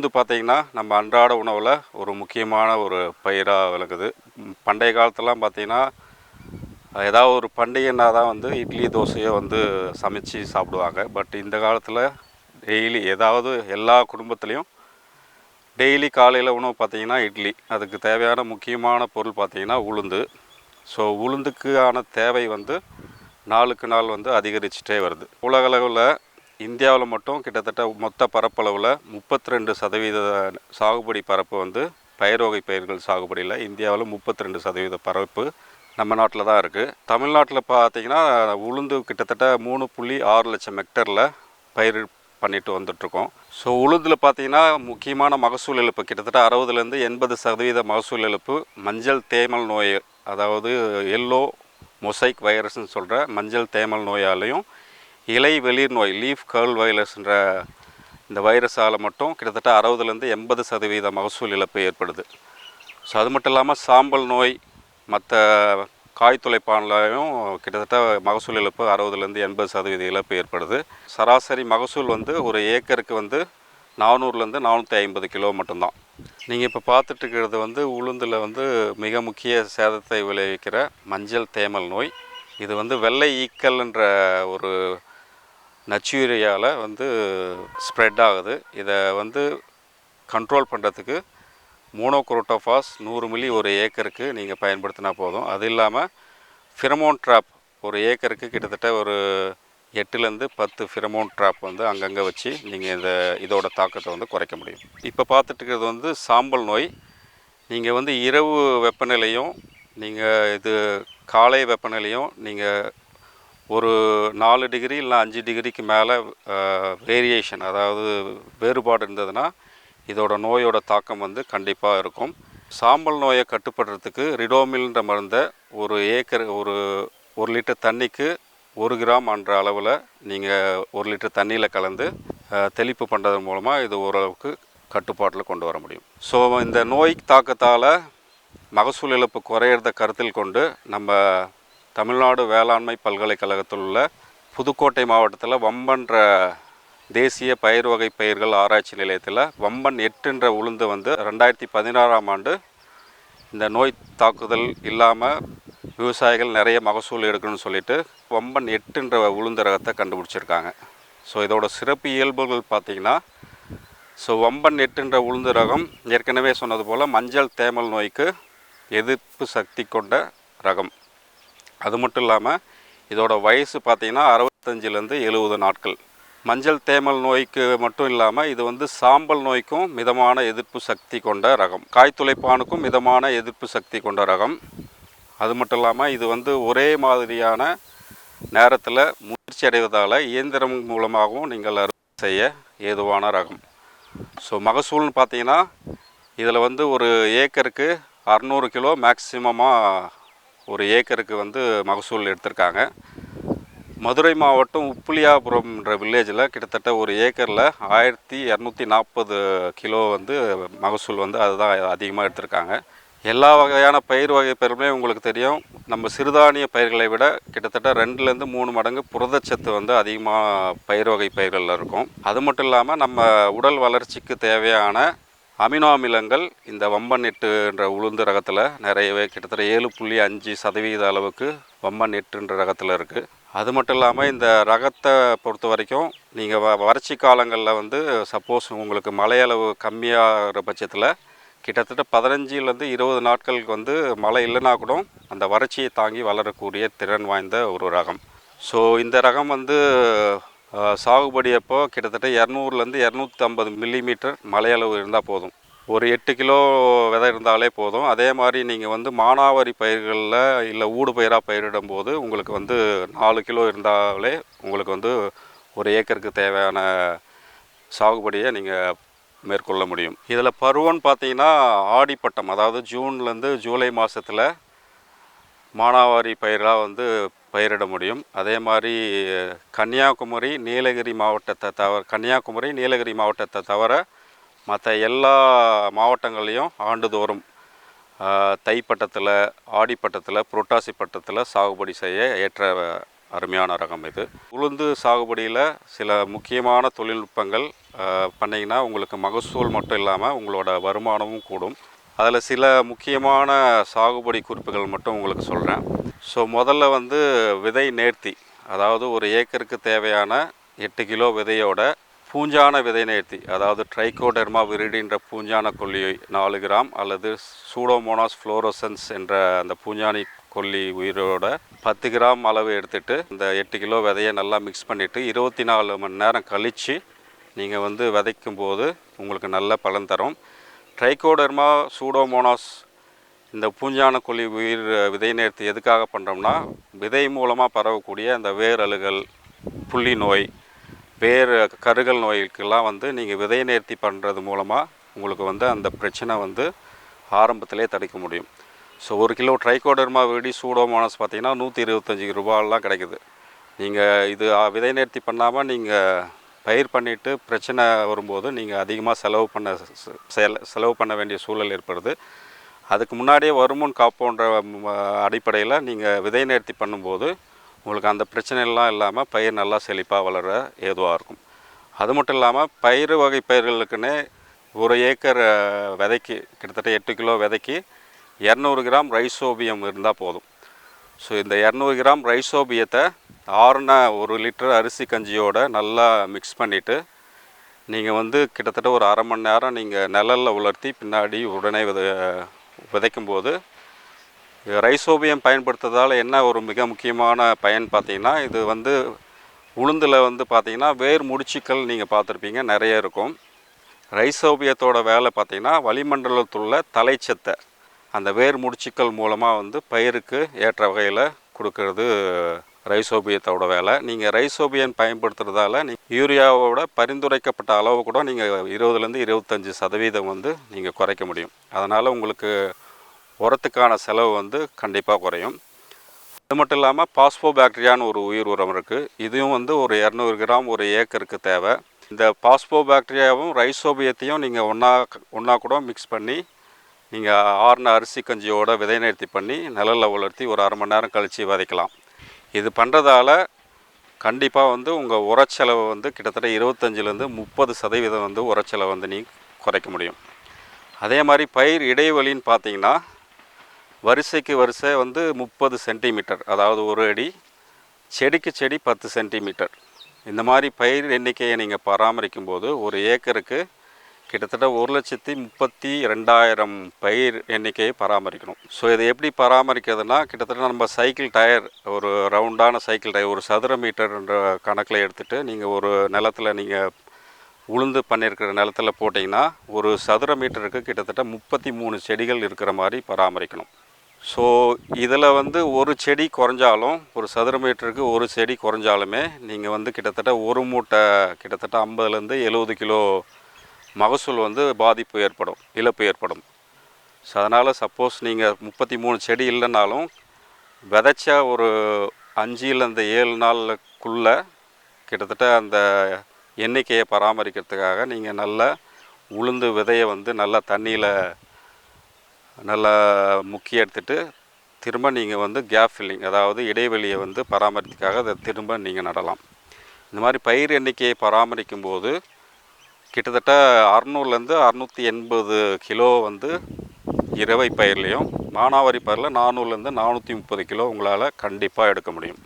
உளுந்து பார்த்திங்கன்னா நம்ம அன்றாட உணவில் ஒரு முக்கியமான ஒரு பயிராக விளக்குது பண்டைய காலத்துலலாம் பார்த்திங்கன்னா ஏதாவது ஒரு பண்டிகைன்னா தான் வந்து இட்லி தோசையோ வந்து சமைச்சு சாப்பிடுவாங்க. பட் இந்த காலத்தில் டெய்லி ஏதாவது எல்லா குடும்பத்துலேயும் டெய்லி காலையில் உணவு பார்த்திங்கன்னா இட்லி. அதுக்கு தேவையான முக்கியமான பொருள் பார்த்திங்கன்னா உளுந்து. ஸோ உளுந்துக்கான தேவை வந்து நாளுக்கு நாள் வந்து அதிகரிச்சுட்டே வருது. உலகளவில் இந்தியாவில் மட்டும் கிட்டத்தட்ட மொத்த பரப்பளவில் முப்பத்தி ரெண்டு சதவீத சாகுபடி பரப்பு வந்து பயிர் வகை பயிர்கள் சாகுபடியில் இந்தியாவில் முப்பத்தி ரெண்டு சதவீத பரப்பு நம்ம நாட்டில் தான் இருக்குது தமிழ்நாட்டில் பார்த்தீங்கன்னா உளுந்து கிட்டத்தட்ட மூணு புள்ளி ஆறு லட்சம் ஹெக்டரில் பயிர் பண்ணிட்டு வந்துட்ருக்கோம் ஸோ உளுந்தில் பார்த்தீங்கன்னா முக்கியமான மகசூல் இழப்பு கிட்டத்தட்ட அறுபதுலேருந்து எண்பது சதவீத மகசூல் இழப்பு மஞ்சள் தேமல் நோய் அதாவது எல்லோ மொசைக் வைரஸ்னு சொல்கிற மஞ்சள் தேமல் நோயாலையும் இலை வெளிர் நோய் லீஃப் கர்ல் வைரஸ்ன்ற இந்த வைரஸால் மட்டும் கிட்டத்தட்ட அறுபதுலேருந்து எண்பது சதவீத மகசூல் இழப்பு ஏற்படுது. ஸோ அது மட்டும் இல்லாமல் சாம்பல் நோய் மற்ற காய் துளைப்பான்லையும் கிட்டத்தட்ட மகசூல் இழப்பு அறுபதுலேருந்து எண்பது சதவீத இழப்பு ஏற்படுது. சராசரி மகசூல் வந்து ஒரு ஏக்கருக்கு வந்து நானூறுலேருந்து நானூற்றி ஐம்பது கிலோ மட்டும்தான். நீங்கள் இப்போ பார்த்துட்டு இருக்கிறது வந்து உளுந்தில் வந்து மிக முக்கிய சேதத்தை விளைவிக்கிற மஞ்சள் தேமல் நோய். இது வந்து வெள்ளை ஈக்கல்ன்ற ஒரு நச்சுயிரியால் வந்து ஸ்ப்ரெட் ஆகுது. இதை வந்து கண்ட்ரோல் பண்ணுறதுக்கு மோனோக்ரோட்டோஃபாஸ் நூறு மில்லி ஒரு ஏக்கருக்கு நீங்கள் பயன்படுத்தினா போதும். அது இல்லாமல் ஃபிரமோன் ட்ராப் ஒரு ஏக்கருக்கு கிட்டத்தட்ட ஒரு எட்டுலேருந்து பத்து ஃபிரமோன் ட்ராப் வந்து அங்கங்கே வச்சு நீங்கள் இந்த இதோட தாக்கத்தை வந்து குறைக்க முடியும். இப்போ பார்த்துட்டு இருக்கிறது வந்து சாம்பல் நோய். நீங்கள் வந்து இரவு வெப்பநிலையும் நீங்கள் இது காலை வெப்பநிலையும் நீங்கள் ஒரு நாலு டிகிரி இல்லை அஞ்சு டிகிரிக்கு மேலே வேரியேஷன் அதாவது வேறுபாடு இருந்ததுன்னா இதோட நோயோட தாக்கம் வந்து கண்டிப்பாக இருக்கும். சாம்பல் நோயை கட்டுப்படுறதுக்கு ரிடோமில்ன்ற மருந்தை ஒரு ஏக்கர் ஒரு ஒரு லிட்டர் தண்ணிக்கு ஒரு கிராம் என்ற அளவில் நீங்கள் ஒரு லிட்டர் தண்ணியில் கலந்து தெளிப்பு பண்ணுறது மூலமாக இது ஓரளவுக்கு கட்டுப்பாட்டில் கொண்டு வர முடியும். ஸோ இந்த நோய் தாக்கத்தால் மகசூல் இழப்பு குறையிறத கருத்தில் கொண்டு நம்ம தமிழ்நாடு வேளாண்மை பல்கலைக்கழகத்தில் உள்ள புதுக்கோட்டை மாவட்டத்தில் வம்பன்ற தேசிய பயிர் வகை பயிர்கள் ஆராய்ச்சி நிலையத்தில் வம்பன் எட்டுன்ற உளுந்து வந்து ரெண்டாயிரத்தி பதினாறாம் ஆண்டு இந்த நோய் தாக்குதல் இல்லாமல் விவசாயிகள் நிறைய மகசூல் எடுக்கணும்னு சொல்லிட்டு வம்பன் எட்டுன்ற உளுந்து ரகத்தை கண்டுபிடிச்சிருக்காங்க. ஸோ இதோட சிறப்பு இயல்புகள் பார்த்திங்கன்னா ஸோ வம்பன் எட்டுன்ற உளுந்து ரகம் ஏற்கனவே சொன்னது போல் மஞ்சள் தேமல் நோய்க்கு எதிர்ப்பு சக்தி கொண்ட ரகம். அது மட்டும் இல்லாமல் இதோட வயசு பார்த்திங்கன்னா அறுபத்தஞ்சிலேருந்து எழுபது நாட்கள். மஞ்சள் தேமல் நோய்க்கு மட்டும் இல்லாமல் இது வந்து சாம்பல் நோய்க்கும் மிதமான எதிர்ப்பு சக்தி கொண்ட ரகம். காய்த்துளைப்பானுக்கும் மிதமான எதிர்ப்பு சக்தி கொண்ட ரகம். அது மட்டும் இல்லாமல் இது வந்து ஒரே மாதிரியான நேரத்தில் முதிர்ச்சி அடைவதால் இயந்திரம் மூலமாகவும் நீங்கள் அறுவடை செய்ய ஏதுவான ரகம். ஸோ மகசூல்னு பார்த்தீங்கன்னா இதில் வந்து ஒரு ஏக்கருக்கு அறநூறு கிலோ மேக்சிமமாக ஒரு ஏக்கருக்கு வந்து மகசூல் எடுத்திருக்காங்க. மதுரை மாவட்டம் உப்புலியாபுரம்ன்ற வில்லேஜில் கிட்டத்தட்ட ஒரு ஏக்கரில் ஆயிரத்தி இரநூத்தி நாற்பது கிலோ வந்து மகசூல் வந்து அதுதான் அதிகமாக எடுத்திருக்காங்க. எல்லா வகையான பயிர் வகை பயிருமே உங்களுக்கு தெரியும். நம்ம சிறுதானிய பயிர்களை விட கிட்டத்தட்ட ரெண்டுலேருந்து மூணு மடங்கு புரதச்சத்து வந்து அதிகமாக பயிர் வகை பயிர்களில் இருக்கும். அது மட்டும் இல்லாமல் நம்ம உடல் வளர்ச்சிக்கு தேவையான அமினோ அமிலங்கள் இந்த வம்பன் எட்டுன்ற உளுந்து ரகத்தில் நிறையவே கிட்டத்தட்ட ஏழு புள்ளி அஞ்சு சதவீத அளவுக்கு வம்பன் எட்டுன்ற ரகத்தில் இருக்குது அது மட்டும் இல்லாமல் இந்த ரகத்தை பொறுத்த வரைக்கும் நீங்கள் வ வறட்சி காலங்களில் வந்து சப்போஸ் உங்களுக்கு மழையளவு கம்மியாகிற பட்சத்தில் கிட்டத்தட்ட பதினஞ்சுலேருந்து இருபது நாட்களுக்கு வந்து மழை இல்லைனா கூட அந்த வறட்சியை தாங்கி வளரக்கூடிய திறன் வாய்ந்த ஒரு ரகம். ஸோ இந்த ரகம் வந்து சாகுபடி அப்போ கிட்டத்தட்ட இரநூறுலேருந்து இரநூத்தி ஐம்பது மில்லிமீட்டர் மலையளவு இருந்தால் போதும். ஒரு எட்டு கிலோ விதை இருந்தாலே போதும். அதே மாதிரி நீங்கள் வந்து மானாவாரி பயிர்களில் இல்லை ஊடு பயிராக பயிரிடும் போது உங்களுக்கு வந்து நாலு கிலோ இருந்தாலே உங்களுக்கு வந்து ஒரு ஏக்கருக்கு தேவையான சாகுபடியை நீங்கள் மேற்கொள்ள முடியும். இதில் பருவம்னு பார்த்தீங்கன்னா ஆடிப்பட்டம் அதாவது ஜூன்லேருந்து ஜூலை மாதத்தில் மானாவாரி பயிராக வந்து பயிரிட முடியும். அதே மாதிரி கன்னியாகுமரி நீலகிரி மாவட்டத்தை தவிர கன்னியாகுமரி நீலகிரி மாவட்டத்தை தவிர மற்ற எல்லா மாவட்டங்கள்லேயும் ஆண்டுதோறும் தைப்பட்டத்தில் ஆடிப்பட்டத்தில் புரட்டாசி பட்டத்தில் சாகுபடி செய்ய ஏற்ற அருமையான ரகம் இது. உளுந்து சாகுபடியில் சில முக்கியமான தொழில்நுட்பங்கள் பண்ணிங்கன்னா உங்களுக்கு மகசூல் மட்டும் இல்லாமல் உங்களோட வருமானமும் கூடும். அதில் சில முக்கியமான சாகுபடி குறிப்புகள் மட்டும் உங்களுக்கு சொல்கிறேன் ஸோ முதல்ல வந்து விதை நேர்த்தி. அதாவது ஒரு ஏக்கருக்கு தேவையான எட்டு கிலோ விதையோட பூஞ்சான விதை நேர்த்தி. அதாவது ட்ரைகோடெர்மா விரிடின்ற பூஞ்சான கொல்லி நாலு கிராம் அல்லது சூடோமோனாஸ் ஃப்ளோரோசன்ஸ் என்ற அந்த பூஞ்சானி கொல்லி உயிரோட பத்து கிராம் அளவு எடுத்துட்டு இந்த எட்டு கிலோ விதையை நல்லா மிக்ஸ் பண்ணிவிட்டு இருபத்தி நாலு மணி நேரம் கழித்து நீங்கள் வந்து விதைக்கும் போது உங்களுக்கு நல்ல பலன் தரும். ட்ரைகோடெர்மா சூடோமோனாஸ் இந்த பூஞ்சானக்கொல்லி உயிர் விதை நேர்த்தி எதுக்காக பண்ணுறோம்னா விதை மூலமாக பரவக்கூடிய அந்த வேரலுகள் புள்ளி நோய் வேர் கருகல் நோய்க்கெல்லாம் வந்து நீங்கள் விதை நேர்த்தி பண்ணுறது மூலமாக உங்களுக்கு வந்து அந்த பிரச்சனை வந்து ஆரம்பத்திலே தடுக்க முடியும். ஸோ ஒரு கிலோ ட்ரைகோடர்மா வெடி சூடோமோனஸ் பார்த்தீங்கன்னா நூற்றி இருபத்தஞ்சி ரூபாயெல்லாம் கிடைக்குது. நீங்கள் இது விதை நேர்த்தி பண்ணாமல் நீங்கள் பயிர் பண்ணிவிட்டு பிரச்சனை வரும்போது நீங்கள் அதிகமாக செலவு பண்ண செலவு பண்ண வேண்டிய சூழல் ஏற்படுது. அதுக்கு முன்னாடியே வருமுன் காப்போன்ற அடிப்படையில் நீங்கள் விதை நேர்த்தி பண்ணும்போது உங்களுக்கு அந்த பிரச்சனைலாம் இல்லாமல் பயிர் நல்லா செழிப்பாக வளர ஏதுவாக இருக்கும். அது மட்டும் இல்லாமல் பயிர் வகை பயிர்களுக்குன்னே ஒரு ஏக்கர் விதைக்கு கிட்டத்தட்ட எட்டு கிலோ விதைக்கு இரநூறு கிராம் ரைசோபியம் இருந்தால் போதும். ஸோ இந்த இரநூறு கிராம் ரைசோபியத்தை ஆறுன ஒரு லிட்டர் அரிசி கஞ்சியோட நல்லா மிக்ஸ் பண்ணிவிட்டு நீங்கள் வந்து கிட்டத்தட்ட ஒரு அரை மணி நேரம் நீங்கள் நிழலில் உலர்த்தி பின்னாடி உடனே வித விதைக்கும் போது ரைசோபியம் பயன்படுத்துறதால் என்ன ஒரு மிக முக்கியமான பயன் பார்த்திங்கன்னா இது வந்து உளுந்தில் வந்து பார்த்தீங்கன்னா வேர் முடிச்சுக்கள் நீங்கள் பார்த்துருப்பீங்க நிறைய இருக்கும். ரைசோபியத்தோட வேலை பார்த்தீங்கன்னா வளிமண்டலத்துள்ள தலைச்சத்தை அந்த வேர் முடிச்சுக்கள் மூலமாக வந்து பயிருக்கு ஏற்ற வகையில் கொடுக்கறது ரைசோபியத்தோட வேலை. நீங்கள் ரைசோபியன் பயன்படுத்துறதால நீ யூரியாவோட பரிந்துரைக்கப்பட்ட அளவு கூட நீங்கள் இருபதுலேருந்து இருபத்தஞ்சி சதவீதம் வந்து நீங்கள் குறைக்க முடியும். அதனால் உங்களுக்கு உரத்துக்கான செலவு வந்து கண்டிப்பாக குறையும். அது மட்டும் இல்லாமல் பாஸ்போ பாக்டீரியான்னு ஒரு உயிர் உரம் இருக்குது இதுவும் வந்து ஒரு இரநூறு கிராம் ஒரு ஏக்கருக்கு தேவை. இந்த பாஸ்போ பாக்டீரியாவும் ரைசோபியத்தையும் நீங்கள் ஒன்றா ஒன்றா கூட மிக்ஸ் பண்ணி நீங்கள் ஆறுன அரிசி கஞ்சியோட விதை நிறுத்தி பண்ணி நிழலில் உலர்த்தி ஒரு அரை மணி நேரம் கழித்து விதைக்கலாம். இது பண்ணுறதால கண்டிப்பாக வந்து உங்கள் உரச்செலவை வந்து கிட்டத்தட்ட இருபத்தஞ்சிலேருந்து முப்பது சதவீதம் வந்து உரச்செலவை வந்து நீ குறைக்க முடியும். அதே மாதிரி பயிர் இடைவெளின்னு பார்த்தீங்கன்னா வரிசைக்கு வரிசை வந்து முப்பது சென்டிமீட்டர் அதாவது ஒரு அடி செடிக்கு செடி பத்து சென்டிமீட்டர். இந்த மாதிரி பயிர் எண்ணிக்கையை நீங்கள் பராமரிக்கும் போது ஒரு ஏக்கருக்கு கிட்டத்தட்ட ஒரு லட்சத்தி முப்பத்தி ரெண்டாயிரம் பயிர் எண்ணிக்கையை பராமரிக்கணும். ஸோ இதை எப்படி பராமரிக்கிறதுனா கிட்டத்தட்ட நம்ம சைக்கிள் டயர் ஒரு ரவுண்டான சைக்கிள் டயர் ஒரு சதுர மீட்டர்ன்ற கணக்கில் எடுத்துகிட்டு நீங்கள் ஒரு நிலத்தில் நீங்கள் உளுந்து பண்ணியிருக்கிற நிலத்தில் போட்டிங்கன்னா ஒரு சதுர மீட்டருக்கு கிட்டத்தட்ட முப்பத்தி மூணு செடிகள் இருக்கிற மாதிரி பராமரிக்கணும். ஸோ இதில் வந்து ஒரு செடி குறைஞ்சாலும் ஒரு சதுர மீட்டருக்கு ஒரு செடி குறைஞ்சாலுமே நீங்கள் வந்து கிட்டத்தட்ட ஒரு மூட்டை கிட்டத்தட்ட ஐம்பதுலேருந்து எழுபது கிலோ மகசூல் வந்து பாதிப்பு ஏற்படும் இழப்பு ஏற்படும். ஸோ அதனால் சப்போஸ் நீங்கள் முப்பத்தி மூணு செடி இல்லைனாலும் விதைச்ச ஒரு அஞ்சுலேருந்து ஏழு நாளுக்குள்ளே கிட்டத்தட்ட அந்த எண்ணிக்கையை பராமரிக்கிறதுக்காக நீங்கள் நல்ல உளுந்து விதையை வந்து நல்லா தண்ணியில் நல்லா முக்கி எடுத்துட்டு திரும்ப நீங்கள் வந்து கேப் ஃபில்லிங் அதாவது இடைவெளியை வந்து பராமரித்துக்காக அதை திரும்ப நீங்கள் நடலாம். இந்த மாதிரி பயிர் எண்ணிக்கையை பராமரிக்கும் போது கிட்டத்தட்ட அறநூறுலேருந்து அறநூற்றி எண்பது கிலோ வந்து இரவை பயிர்லேயும் மானாவாரி பயிரில் நானூறுலேருந்து நானூற்றி முப்பது கிலோ உங்களால் கண்டிப்பாக எடுக்க முடியும்.